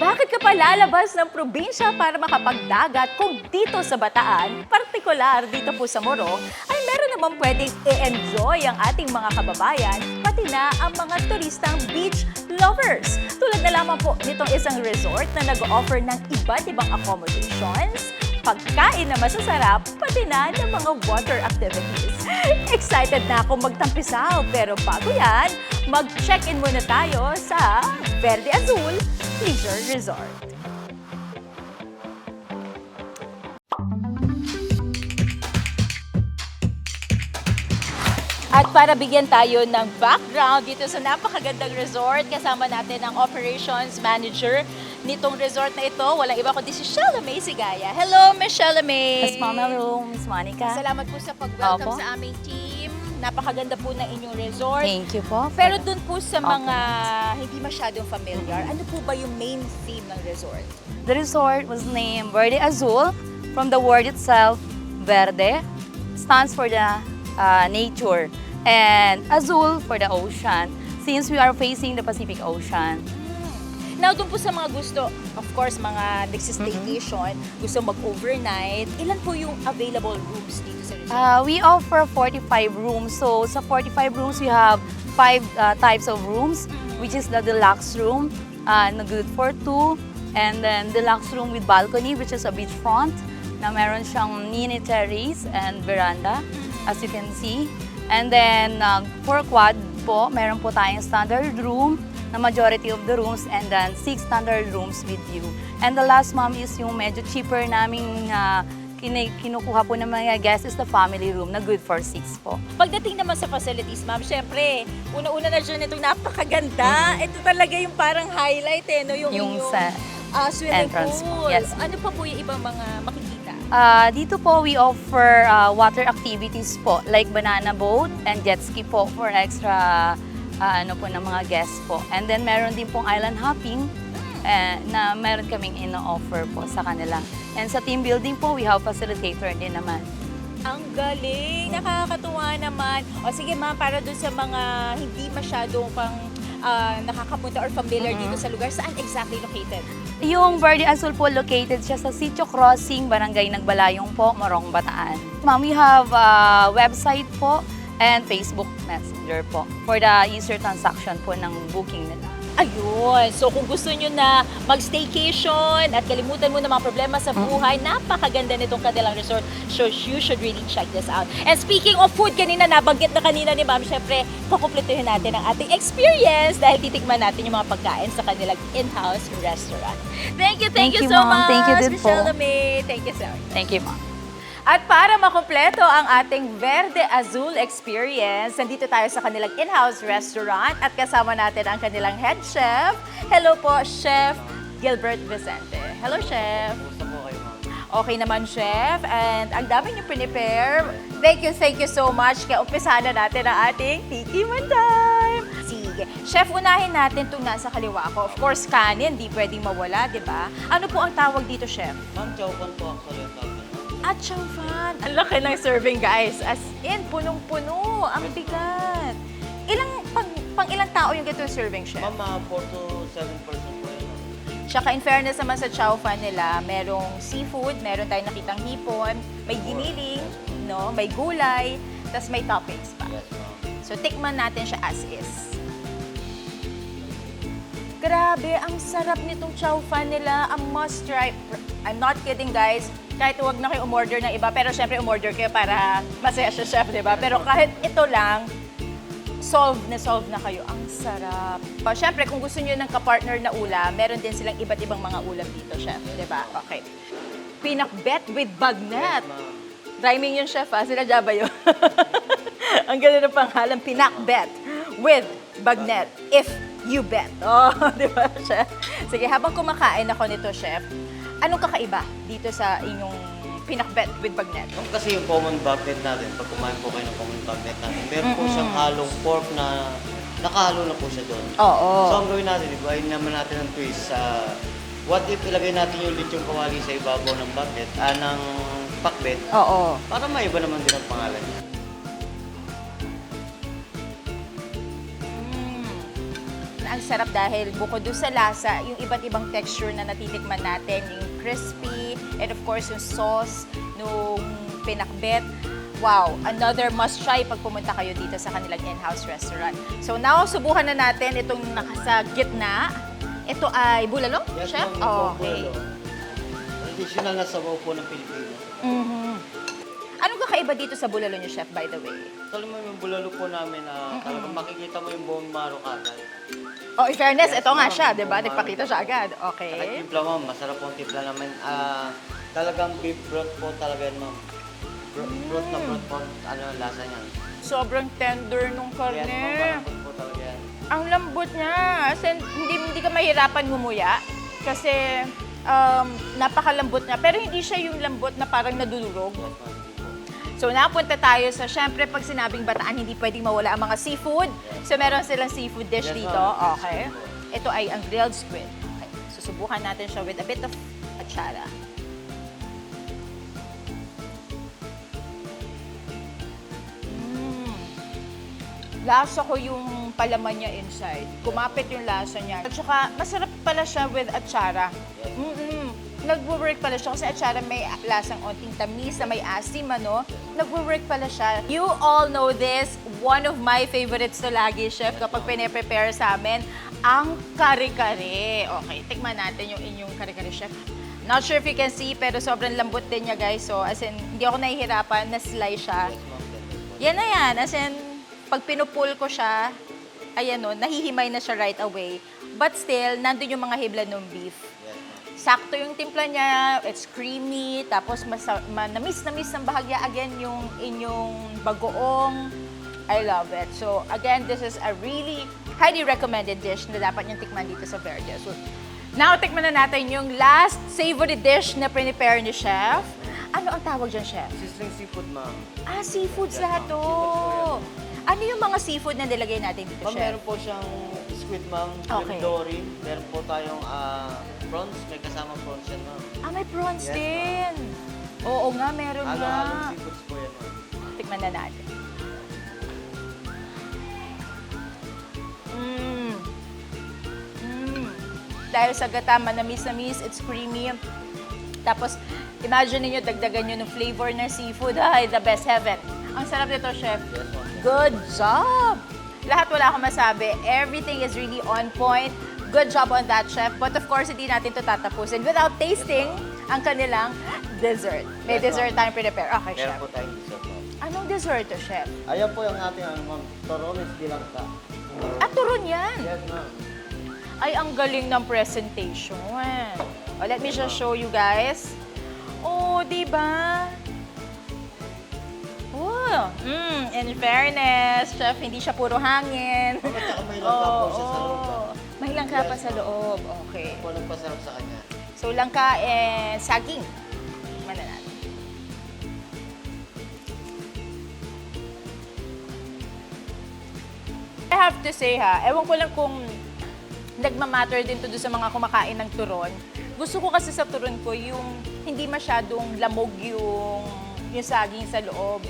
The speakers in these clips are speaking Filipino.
Bakit ka pa lalabas ng probinsya para makapagdagat kung dito sa Bataan, partikular dito po sa Morong, ay meron naman pwedeng i-enjoy ang ating mga kababayan, pati na ang mga turistang beach lovers. Tulad na lamang po nitong isang resort na nag-offer ng iba't ibang accommodations, pagkain na masasarap, pati na ng mga water activities. Excited na akong magtampisaw, pero bago yan, mag-check-in muna tayo sa Verde Azul Leisure Resort. At para bigyan tayo ng background dito sa napakagandang resort, kasama natin ang operations manager nitong resort na ito. Walang iba kundi si Shella May Sigaya. Hello, Miss Shella May! Miss Mama Room, Miss Monica. Salamat po sa pag-welcome Opo. sa aming team. Napakaganda po ng inyong resort. Thank you po. Pero dun po sa mga hindi masyadong familiar, ano po ba yung main theme ng resort? The resort was named Verde Azul from the word itself, Verde, stands for the uh, nature, and Azul for the ocean, since we are facing the Pacific Ocean. Now, dun po sa mga gusto, of course, mga nagsistaycation, gusto mag-overnight, ilan po yung available rooms dito sa resort? Uh, we offer 45 rooms. So sa 45 rooms, we have five uh, types of rooms, which is the deluxe room, uh, na good for two, and then deluxe room with balcony, which is a beachfront, na meron siyang mini terrace and veranda, as you can see. And then uh, for quad po, meron po tayong standard room, na majority of the rooms and then six standard rooms with you. And the last ma'am is yung medyo cheaper naming uh, kinukuha po ng mga guests is the family room na good for six po. Pagdating naman sa facilities, ma'am, syempre, una-una na dyan itong napakaganda. Ito talaga yung parang highlight eh, no? Yung, Mm-hmm. Yung sa ah, swimming entrance po, pool. yes. Ano pa po yung ibang mga makikita? Ah, dito po we offer ah, water activities po like banana boat and jet ski po for extra ah, ano po ng mga guests po. And then meron din pong island hopping eh, na meron kaming ino-offer po sa kanila. And sa team building po, we have facilitator din naman. Ang galing! Nakakatuwa naman. O sige ma'am, para dun sa mga hindi masyadong pang ah, nakakapunta or familiar Mhm. dito sa lugar, saan exactly located? Yung Verde Azul po located siya sa Sitio Crossing, Barangay Nagbalayong po, Morong, Bataan. Ma'am, we have a website po and Facebook Messenger po for the easier transaction po ng booking nila. Ayun. So kung gusto nyo na mag-staycation at kalimutan mo na mga problema sa buhay, napakaganda nitong kanilang resort. So you should really check this out. And speaking of food, kanina nabanggit na kanina ni Ma'am, syempre, kukumpletuhin natin ang ating experience dahil titikman natin yung mga pagkain sa kanilang in-house restaurant. Thank you, thank, Thank you, you, so Ma'am. much, Thank you din po. Michelle Lamay. Thank you so much. Thank you, ma'am. At para makumpleto ang ating Verde Azul experience, nandito tayo sa kanilang in-house restaurant at kasama natin ang kanilang head chef. Hello po, Chef Gilbert Vicente. Hello, Chef. Okay naman, Chef. And ang dami niyo prepare. Thank you, thank you so much. Kaya umpisahan na natin ang ating Tiki Man Time. Sige. Chef, unahin natin itong nasa kaliwa ko. Of course, kanin, di pwedeng mawala, di ba? Ano po ang tawag dito, Chef? Ma'am, chowpan po ang tawag. At siyang fan. Ang laki ng serving, guys. As in, punong-puno. Ang bigat. Ilang, pang, pang ilang tao yung ganito yung serving, chef? Ma'am, mga 4 to 7 person po yun. Tsaka in fairness naman sa chow fan nila, merong seafood, meron tayong nakitang hipon, may giniling, no? may gulay, tas may toppings pa. Yes, ma'am. So, tikman natin siya as is. Grabe, ang sarap nitong chow fan nila. Ang must try. I'm not kidding, guys. Kahit huwag na kayo umorder ng iba, pero syempre umorder kayo para masaya siya, chef, di ba? Pero kahit ito lang, solve na solve na kayo. Ang sarap. Pa, syempre, kung gusto niyo ng kapartner na ulam, meron din silang iba't ibang mga ulam dito, chef. Di ba? Okay. Pinakbet with bagnet. Rhyming yun, chef, ha? Sinadya ba yun? Ang ganda ng pangalan, pinakbet with bagnet. If you bet. Oh, di ba, chef? Sige, habang kumakain ako nito, chef, anong kakaiba dito sa inyong pinakbet with bagnet? Kasi yung common bagnet natin, pag kumain po kayo ng common bagnet natin, meron po Mm-mm. siyang halong pork na nakahalo na po siya doon. Oo. So, ang gawin natin, iba, naman natin ang twist sa what if ilagay natin yung lechong kawali sa ibabaw ng bagnet, ah, ng pakbet, Oo. para maiba naman din ang pangalan. Mm. Ang sarap dahil bukod doon sa lasa, yung iba't ibang texture na natitikman natin, yung crispy, and of course yung sauce, nung pinakbet. Wow, another must try pag pumunta kayo dito sa kanilang in-house restaurant. So now, subukan na natin itong nasa gitna. Ito ay bulalo, Yes, chef? po okay. Traditional na sabaw po ng Pilipino. Mhm. Anong kakaiba dito sa bulalo niyo, chef, by the way? Alam mo yung bulalo po namin na talagang makikita mo yung buong maro kagad. Oh, in fairness, Yes, ito nga ma'am. siya, di ba? Ma'am. Nagpakita siya agad. Saka Okay. timpla ma'am, masarap po ang timpla namin. Ah, talagang beef broth po talaga yan ma'am. Bro- broth na broth po, ano lasa niyan. Sobrang tender nung Yes karne. ma'am, po talaga yan. Ang lambot niya. As in, hindi, hindi ka mahirapan ngumuya. Kasi um, napakalambot niya. Pero hindi siya yung lambot na parang nadudurog. Yes ma'am. So napunta tayo sa, syempre pag sinabing bataan, hindi pwedeng mawala ang mga seafood. So meron silang seafood dish Yes, dito. Okay. Ito ay ang grilled squid. Okay. Susubukan natin siya with a bit of achara. Mm. Lasa ko yung palaman niya inside. Kumapit yung lasa niya. At saka, masarap pala siya with achara. Mm-mm. Nagwo-work pala siya kasi achara may lasang onting tamis na may asim, ano? Nagwo-work pala siya. You all know this. One of my favorites to lagi, chef, kapag pine-prepare sa amin, ang kare-kare. Okay, tikman natin yung inyong kare-kare, chef. Not sure if you can see, pero sobrang lambot din niya, guys. So, as in, hindi ako nahihirapan na slice siya. Yan na yan. As in, pag pinupul ko siya, ayan o, nahihimay na siya right away. But still, nandun yung mga hibla ng beef. Sakto yung timpla niya, it's creamy, tapos masa, manamis na miss ng bahagya again yung inyong bagoong. I love it. So again, this is a really highly recommended dish na dapat niyong tikman dito sa Verde. So now, tikman na natin yung last savory dish na prepare ni Chef. Ano ang tawag dyan, Chef? Sizzling seafood ma'am. Ah, seafoods Yes, lahat to. Po Ano yung mga seafood na nilagay natin dito, Ma'am, Chef? meron po siyang squid ma'am, Okay. dory. Meron po tayong ah, prawns, may kasama prawns yan ma'am. Ah, may prawns Yes, din. Oo nga, meron nga. Halo-halong seafoods po yan ma'am. Tikman na natin. Mmm. Mmm. Dahil sa gata, manamis-namis, it's creamy. Tapos, imagine niyo dagdagan niyo ng flavor ng seafood. Ay, the best heaven. Ang sarap nito, chef. Yes ma'am. Good job! Lahat wala akong masabi. Everything is really on point. Good job on that, chef. But of course, hindi natin to tatapusin without tasting ang kanilang dessert. May Yes, dessert tayong prepare. Okay, Meron chef. po tayong dessert ma'am. Anong dessert to, chef? Ayan po yung ating ano ma'am, torones dilangka. At turon yan. Yes ma'am. Ay, ang galing ng presentation. Oh, let me just show you guys. Oh, di ba? Oh, mm, in fairness, chef, hindi siya puro hangin. At saka may langka po siya sa loob. Oo. May langka pa sa loob. Okay. Po nagpasarap sa kanya. So, langka and saging. Tikman na natin. I have to say ha, ewan ko lang kung nagmamatter din to doon sa mga kumakain ng turon. Gusto ko kasi sa turon ko yung hindi masyadong lamog yung, yung saging sa loob.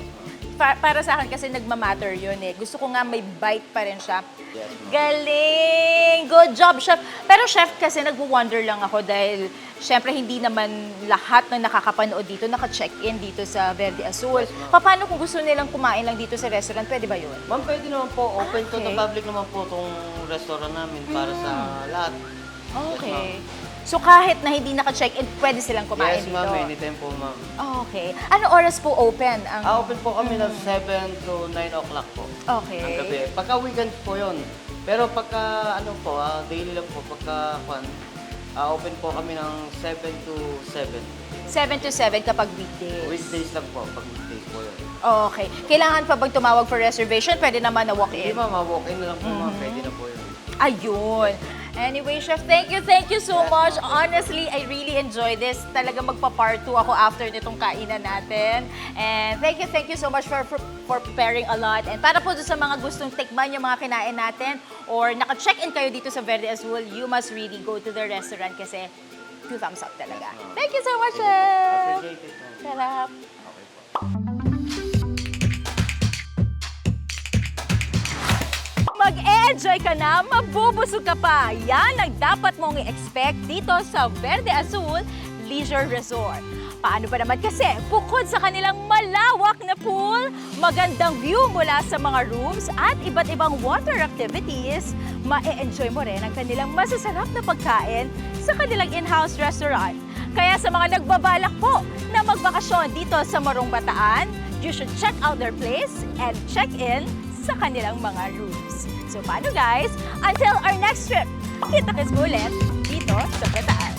Pa- para sa akin kasi nagmamatter yun eh. Gusto ko nga may bite pa rin siya. Yes, ma'am. Galing! Good job, chef. Pero chef, kasi nagwo-wonder lang ako dahil syempre hindi naman lahat ng nakakapanood dito naka-check-in dito sa Verde Azul. Yes, ma'am. Paano kung gusto nilang kumain lang dito sa restaurant? Pwede ba yun? Ma'am, pwede naman po. Open to the Okay. public naman po itong restaurant namin para sa lahat. Okay. So kahit na hindi naka-check-in, pwede silang kumain yes, dito? ma'am. Anytime po, ma'am. Okay. Ano oras po open? Ang... Ah, open po kami ng 7 to 9 o'clock po. Okay. Ang gabi. Pagka weekend po yon. Pero pagka ano po, ah, daily lang po, pagka kwan, ah, open po kami ng 7 to 7. 7 to 7 kapag weekdays. Weekdays lang po, pag weekdays po yun. Okay. Kailangan pa bang tumawag for reservation? Pwede naman na Hindi walk-in? ma'am, ah, walk-in na lang po Mm-hmm. ma'am, pwede na po yun. Ayun. Anyway, Chef, thank you, thank you so much. Honestly, I really enjoy this. Talaga magpa-part 2 ako after nitong kainan natin. And thank you, thank you so much for, for, for preparing a lot. And para po sa mga gustong tikman yung mga kinain natin or naka-check-in kayo dito sa Verde Azul, you must really go to the restaurant kasi two thumbs up talaga. Thank you so much, Chef! Appreciate it ma'am. Sarap. Okay po. Mag-e-enjoy ka na, mabubusog ka pa. Yan ang dapat mong i-expect dito sa Verde Azul Leisure Resort. Paano ba naman kasi, bukod sa kanilang malawak na pool, magandang view mula sa mga rooms at iba't ibang water activities, ma-enjoy mo rin ang kanilang masasarap na pagkain sa kanilang in-house restaurant. Kaya sa mga nagbabalak po na magbakasyon dito sa Morong Bataan, you should check out their place and check in sa kanilang mga rooms. So paano guys? Until our next trip, kita-kits ulit dito sa Bataan.